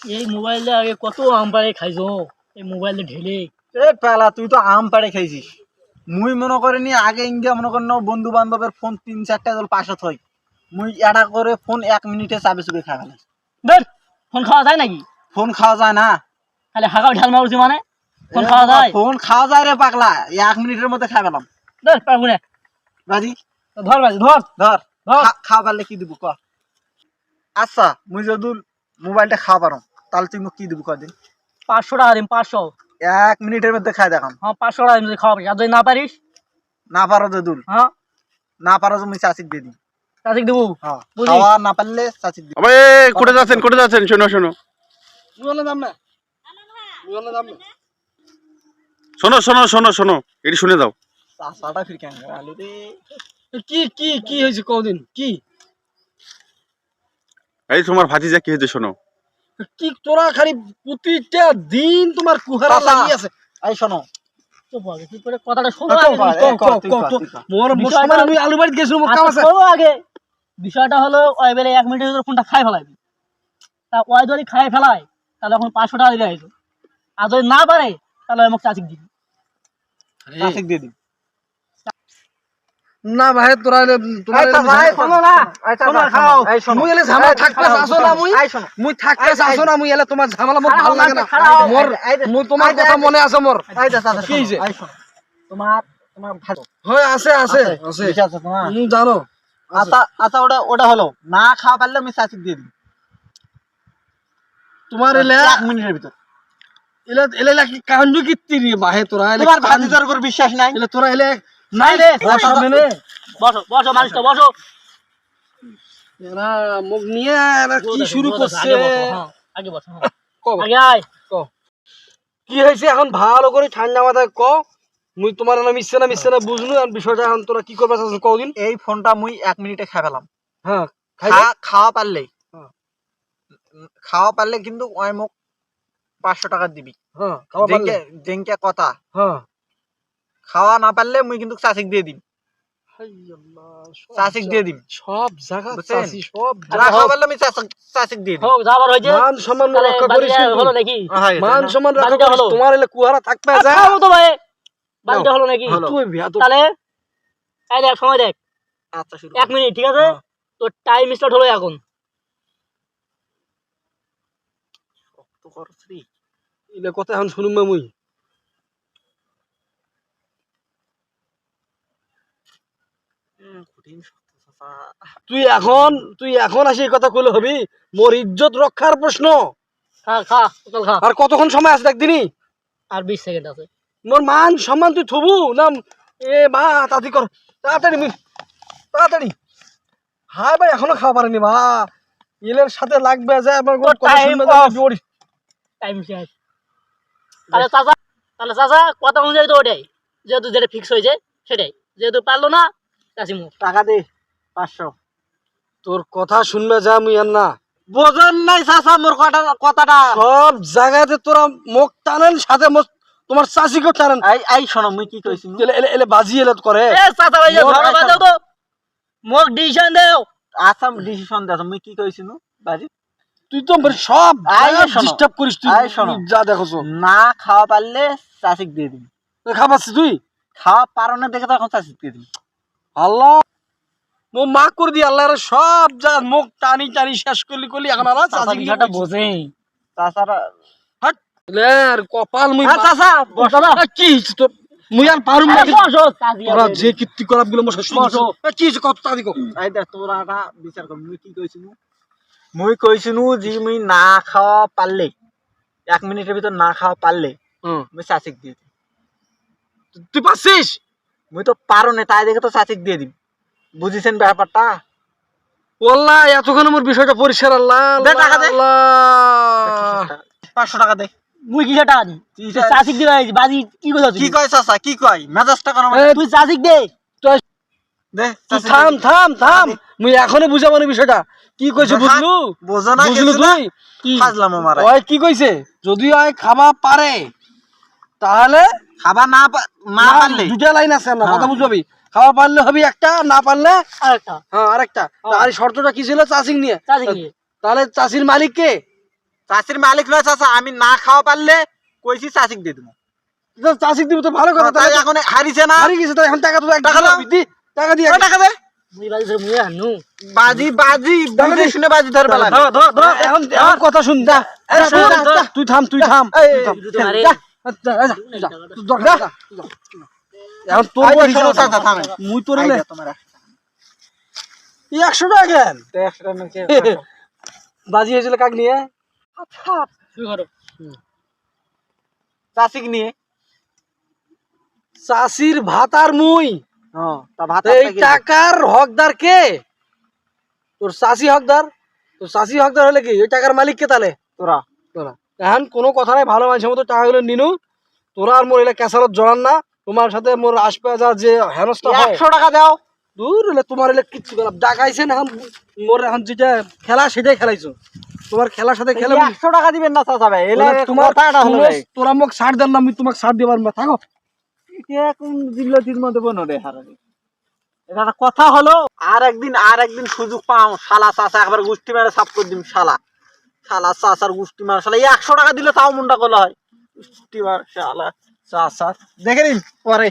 এই মোবাইলে আগে কত আম পাড়ে খাইছো? এই মোবাইলে ঢেলে। এ পেলা তুই তো আম পাড়ে খাইছিস। মুই মনে করিনি আগে ইন্ডিয়া মনে করেন বন্ধু বান্ধবের ফোন তিন চারটা জল পাশে থই মুই এটা করে ফোন এক মিনিটে চাবে চুপে ফেলাস বের ফোন খাওয়া যায় নাকি? ফোন খাওয়া যায় না। খালি হাঁকাও ঢাল মারছি মানে? ফোন খাওয়া যায়? ফোন খাওয়া যায় রে পাগলা। এক মিনিটের মধ্যে খাই পেলাম ধর পারব না রাজি ধর বাজি ধর। ধর ধর। খা- খাওয়া পারলে কি দিব ক? আচ্ছা মুই যদি মোবাইলটা খাওয়া পারো। তাহলে তুই মোক কি দিব কদিন পাঁচশো টাকা দিন পাঁচশো। এক মিনিটের মধ্যে খাই দেখাম। হ্যাঁ পাঁচশো টাকা দিন যদি খাওয়া পারি আর যদি না পারিস? না পারো যদুল হ্যাঁ। না পারো তুমি চাচিক দিয়ে দিই তাদের দেবো? হ্যাঁ খাওয়া না পারলে চাচিক দিই আবে কোটে যাচ্ছেন কোটে যাচ্ছেন শোনো শোনো। শোনো শোনো শোনো শোনো। এটি শুনে ফির কেন আলু রে কি কি কি হয়েছে কদিন? কি? এই তোমার ভাতিজা কি হয়েছে শোনো? কি তোরা খালি প্রতিটা দিন তোমার কুহারা চাচা। লাগি আছে? শোনো। কথাটা শোনো আলু বাড়ি কাম আচ্ছা, শোনো আগে। বিষয়টা হলো ওই বেলে এক মিনিটের ভিতরে ফোনটা খাই ফেলাবি তা ওই যদি খাই ফেলায় তাহলে এখন পাঁচশো টাকা দিলে হয়েছে আর যদি না পারে তাহলে আমাকে চাচিক দিবি। চাচিক দিয়ে দিই না ভাই তোরা এলে তোরা এই এলে শোনো না। এই খাও। শোনো। এই শোনো। মুই এলে ঝামেলা থাকতে খাও, না মুই? মুই থাকতে এই, না মুই এলে তোমার ঝামেলা মোর ভালো লাগে না। মোর মুই তোমার কথা মনে আছে মোর। চাচা, কি হইছে? তোমার তোমার ভালো। হয় আছে আছে আছে আছে। তোমার। জানো আচ্ছা আচ্ছা ওটা ওটা হলো। না খাওয়া পারলে আমি চাচিক দিয়ে দিই। তোমার এলে এক মিনিটের ভিতর। এলে বাহে তোরা তোমার ভাতিজার উপর বিশ্বাস নাই। এলে তোরা এলে নাই রে বসো মেনে বসো বসো মানুষটা বসো। এরা মুখ নিয়ে এরা কি শুরু করছে আগে বসো, হ্যাঁ, আগে হ্যাঁ। কও। আগে আয়। কি। হয়েছে এখন? ভালো করে ঠান্ডা মাথায় ক। মুই তোমার না মিশছে না মিশছে না বুঝলু আর বিষয়টা এখন তোরা কি করবে কদিন এই ফোনটা মুই এক মিনিটে খাই পেলাম হ্যাঁ খাওয়া পারলে হ্যাঁ। খাওয়া পারলে কিন্তু ওই পাঁচশো টাকা দিবি। হ্যাঁ কথা। হ্যাঁ। খাওয়া না পারলে মুই কিন্তু চাচিক দিয়ে দিম। হাই চাচিক দিয়ে দিম। সব জায়গা চাষি সব না খাওয়া পারলে আমি চাচিক চাচিক দিয়ে দিম। হোক যাবার হয়েছে। মান সম্মান রক্ষা করিস হলো নাকি? হ্যাঁ, মান সম্মান রক্ষা করিস তোমার এলে কুহারা থাকবে যা। তো ভাই। বাড়িটা হলো নাকি? তুই তাহলে এই দেখ সময় দেখ। আচ্ছা শুরু এক মিনিট ঠিক আছে? হ্যাঁ। তোর টাইম স্টার্ট হলো এখন। এলে কথা এখন শুনুম মুই হুম, কঠিন শক্ত চাচা। তুই এখন তুই এখন আসি কথা কইলে হবি মোর ইজ্জত রক্ষার প্রশ্ন। খা খা চল খা। আর কতক্ষণ সময় আছে একদিনই আর বিশ সেকেন্ড আছে। মোর মান সম্মান তুই থবু না এ মা তাড়াতাড়ি কর তাড়াতাড়ি তাড়াতাড়ি। হাই ভাই এখনও খাওয়া পারেনি মা। ইলের সাথে লাগবে যায় আমার. জোর। টাইম শেষ। তাহলে চাচা তাহলে চাচা কথা অনুযায়ী তো ওটাই যেহেতু যেটা ফিক্স হয়েছে সেটাই। যেহেতু পারল না টাকা দে পাঁচশো। তোর কথা শুনবে যা মুই না বোঝেন নাই চাচা মোর কথা কথাটা। সব জায়গাতে তোরা মুখ টানেন সাথে মোর- তোমার চাষিকেও টানেন। এই এই শোনো মুই কি কইছি? এলে এলে এলে বাজি এলে করে। এ চাচা ভাই দাও তো। মোক ডিসিশন দেও। আসাম ডিসিশন দেছ মুই কি কইছি নু? বাজি। তুই তো মোর সব আই। ডিস্টার্ব করিস তুই আই শোনো। যা দেখছ। না খাওয়া পারলে চাচিক দিয়ে দিম। খাবাচ্ছি তুই? খাওয়া পারো না দেখে তখন চাচিক দিয়ে দিম। আল্লাহ মো মা করে দি আল্লাহর সব জায়গা মুখ টানি টানি শেষ করলি করলি এখন আল্লাহ চাচা বোঝে চাচারা লের কপাল মুই হ্যাঁ চাচা বসা কি তোর? মুই আর পারুম না। তোরা যে কীর্তি করাবগুলো শ্বশুর কি হইছে কত দেখ তোরা এটা বিচার কর মুই কি কইছি নু মুই কইছি নু যে মুই না খাওয়া পারলে এক মিনিটের ভিতর না খাওয়া পারলে হুম। মুই চাচিক দিয়ে তুই পাচ্ছিস মুই তো পারো না তাই দেখে তো চাচিক দিয়ে দিম। বুঝিছেন ব্যাপারটা? ওল্লাহ এতক্ষণ মোর বিষয়টা পরিষ্কার আল্লাহ দে টাকা দে। আল্লাহ। পাঁচশো টাকা দে। মুই টাকা দি তুই চাচিক দিবা বাজি কি কথা কি কয় চাচা কি কয়? কেন এ, তুই চাচিক দে। দে চাচিক থাম থাম থাম। মুই এখনই বুঝাবো না বিষয়টা। কি কইছে বুঝলু? বোঝো না বুঝলু কিছু না? তুই? কি? ফাজলাম আমার ওই কি কইছে? যদি ওই খাবা পারে তাহলে খাবার না না পারলে। দুটা লাইন আছে না হ্যাঁ। কথা বুঝবি? খাওয়া পারলে হবে একটা না পারলে আরেকটা। হ্যাঁ আরেকটা। আর শর্তটা কি ছিল? চাষিং নিয়ে। তাহলে চাষির মালিক কে? চাষির মালিক নয় চাষা আমি না খাওয়া পারলে কইছি চাষিক দিয়ে দেবো। চাষি দিব তো ভালো কথা তাই তাই এখন হারিছে না। হারিয়ে গেছে তো এখন টাকা তো এক টাকা দাও। দি টাকা দিয়ে টাকা দে? বাজি বাজি বুঝে শুনে বাজি ধরে পেলাম ধর ধর ধর এখন কথা শুন তুই থাম তুই থাম। এই, তুই থাম। দুটো মারে। যা, যা, যা, তুই যা, তুই দর, যা, তুই যা। এখন তোর এই যে বয়স শোনো, কত? চাচা, থামেন। মুই তোর এই এলে যে তোমার এই একশো টাকা কেন একশো টাকা নাকি? বাজি হয়েছিল কাক নিয়ে শুরু করো চাষিক নিয়ে চাষির ভাত আর মুই হ্যাঁ তা ভাত এই টাকার হকদার কে তোর চাষি হকদার তোর চাষি হকদার হলে কি ওই টাকার মালিক কে তাহলে তোরা তোরা এখন কোনো কথা নাই ভালো মানুষের মতো টাকাগুলো নিনু। তোরা আর মোর এটা ক্যাসালত জড়ান না। তোমার সাথে মোর আসবে যা যে হেনস্থা হয় একশো টাকা দাও। দূর হলে তোমার এলে কিচ্ছু গেলাম ডাকাইছেন এখন মোর এখন যেটা খেলা সেটাই খেলাইছো। তোমার খেলার সাথে খেলে একশো টাকা দিবেন না চাচা ভাই এলে তোমার কথাটা হলো তোরা মোক ছাড় দেন না আমি তোমাকে ছাড় পারব না থাকো। এটা কোন জিল্লতির মধ্যে বনো রে এটা কথা হলো আর একদিন আর একদিন সুযোগ পাও শালা চাচা একবার গুষ্টি মেরে সাপ করে দিম শালা। শালা চাচার গুষ্টি মার, শালা একশো টাকা দিলে তাও মুন্ডা করা হয়। গুষ্টি মার, শালা চাচা। দেখে নিন, পরে।